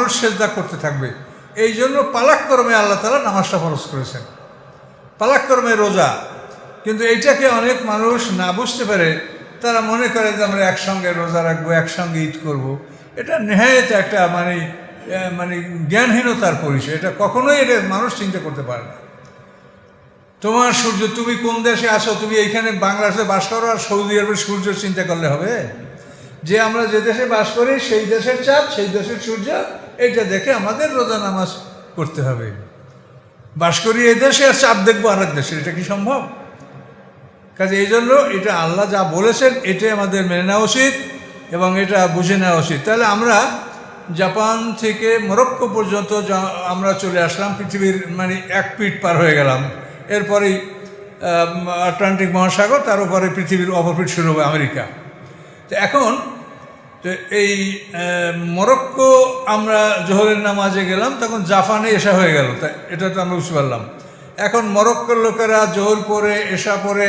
মানুষ সেজদা করতে থাকবে। এই জন্য পালাক্রমে আল্লাহ তালা নামাজটা ফরজ করেছেন। পালাক্রমে রোজা। কিন্তু এইটাকে অনেক মানুষ না বুঝতে পারে তারা মনে করে যে আমরা একসঙ্গে রোজা রাখব, একসঙ্গে ঈদ করব। এটা নেহায়ত একটা মানে মানে জ্ঞানহীনতার পরিচয়। এটা কখনোই এটা মানুষ চিন্তা করতে পারে না। তোমার সূর্য, তুমি কোন দেশে আসো তুমি এইখানে বাংলাদেশে বাস করো আর সৌদি আরবের সূর্য চিন্তা করলে হবে? যে আমরা যে দেশে বাস করি, সেই দেশের চাঁদ, সেই দেশের সূর্য এটা দেখে আমাদের রোজা নামাজ করতে হবে। বাস করি এই দেশে আর চাপ দেখব আর এক দেশে, এটা কি সম্ভব? কাজে এই জন্য এটা আল্লাহ যা বলেছেন, এটাই আমাদের মেনে নেওয়া উচিত এবং এটা বুঝে নেওয়া উচিত। তাহলে আমরা জাপান থেকে মরক্কো পর্যন্ত আমরা চলে আসলাম, পৃথিবীর মানে এক পিঠ পার হয়ে গেলাম। এরপরেই আটলান্টিক মহাসাগর, তার উপরে পৃথিবীর অপরপিঠ শুরু হবে আমেরিকা। তো এখন তো এই মরক্কো আমরা জোহরের নামাজে গেলাম, তখন জাফানে এসা হয়ে গেল। তা, এটা তো আমরা বুঝতে পারলাম। এখন মরক্কোর লোকেরা জোহর পরে, এসা পরে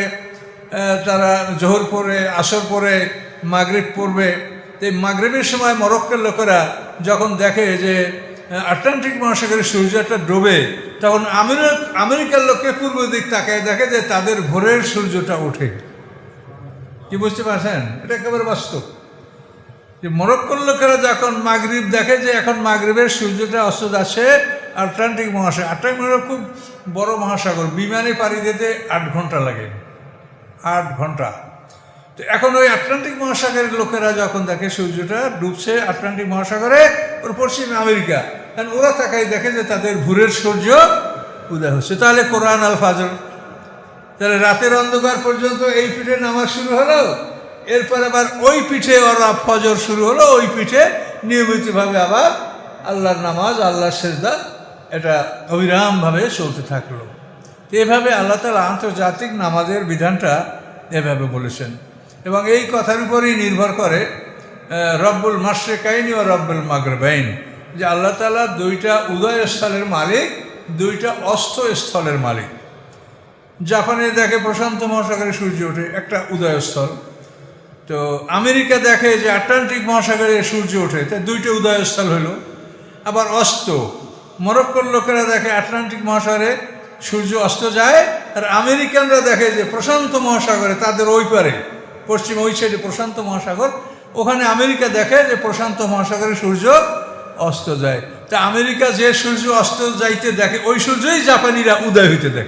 তারা জোহর পরে, আসর পরে, মাগরিব পড়বে। এই মাগরিবের সময় মরক্কোর লোকেরা যখন দেখে যে আটলান্টিক মহাসাগরের সূর্যটা ডোবে, তখন আমেরিক, আমেরিকার লোকে পূর্ব দিক তাকায় দেখে যে তাদের ভোরের সূর্যটা ওঠে। কি বুঝতে পারছেন? এটা একেবারে বাস্তব। যে মরক্কোর লোকেরা যখন মাগরিব দেখে যে এখন মাগরিবের সূর্যটা অস্ত যাচ্ছে, আটলান্টিক মহাসাগর আটলান্টিক মহাসাগর খুব বড় মহাসাগর, বিমানে পাড়ি দিতে আট ঘণ্টা লাগে। আট ঘণ্টা। তো এখন ওই আটলান্টিক মহাসাগরের লোকেরা যখন দেখে সূর্যটা ডুবছে আটলান্টিক মহাসাগরে, ওর পশ্চিম আমেরিকা, কারণ ওরা তাকাই দেখে যে তাদের ভোরের সূর্য উদয় হচ্ছে। তাহলে কোরআন আল ফাজর তাহলে রাতের অন্ধকার পর্যন্ত এই পিঠে নামাজ শুরু হলো? এরপর আবার ওই পিঠে ওরা ফজর শুরু হলো, ওই পিঠে নিয়মিতভাবে আবার আল্লাহর নামাজ, আল্লাহর সেজদা, এটা অবিরামভাবে চলতে থাকল। এভাবে আল্লাহ তালা আন্তর্জাতিক নামাজের বিধানটা এভাবে বলেছেন। এবং এই কথার উপরেই নির্ভর করে রব্বুল মাসরেকাইন ও রব্বুল মাগরবাইন, যে আল্লাহ তালা দুইটা উদয়স্থলের মালিক, দুইটা অস্তস্থলের মালিক। জাপানে দেখে প্রশান্ত মহাসাগরে সূর্য ওঠে, একটা উদয়স্থল তো আমেরিকা দেখে যে আটলান্টিক মহাসাগরে সূর্য ওঠে তাই দুইটা উদয়স্থল হলো। আবার অস্ত। মরক্কোর লোকেরা দেখে আটলান্টিক মহাসাগরে সূর্য অস্ত যায়, আর আমেরিকানরা দেখে যে প্রশান্ত মহাসাগরে, তাদের ওই পারে, পশ্চিম ওই সাইডে প্রশান্ত মহাসাগর, ওখানে আমেরিকা দেখে যে প্রশান্ত মহাসাগরে সূর্য অস্ত যায়। তা আমেরিকা যে সূর্য অস্ত যাইতে দেখে, ওই সূর্যই জাপানিরা উদয় হইতে দেখে।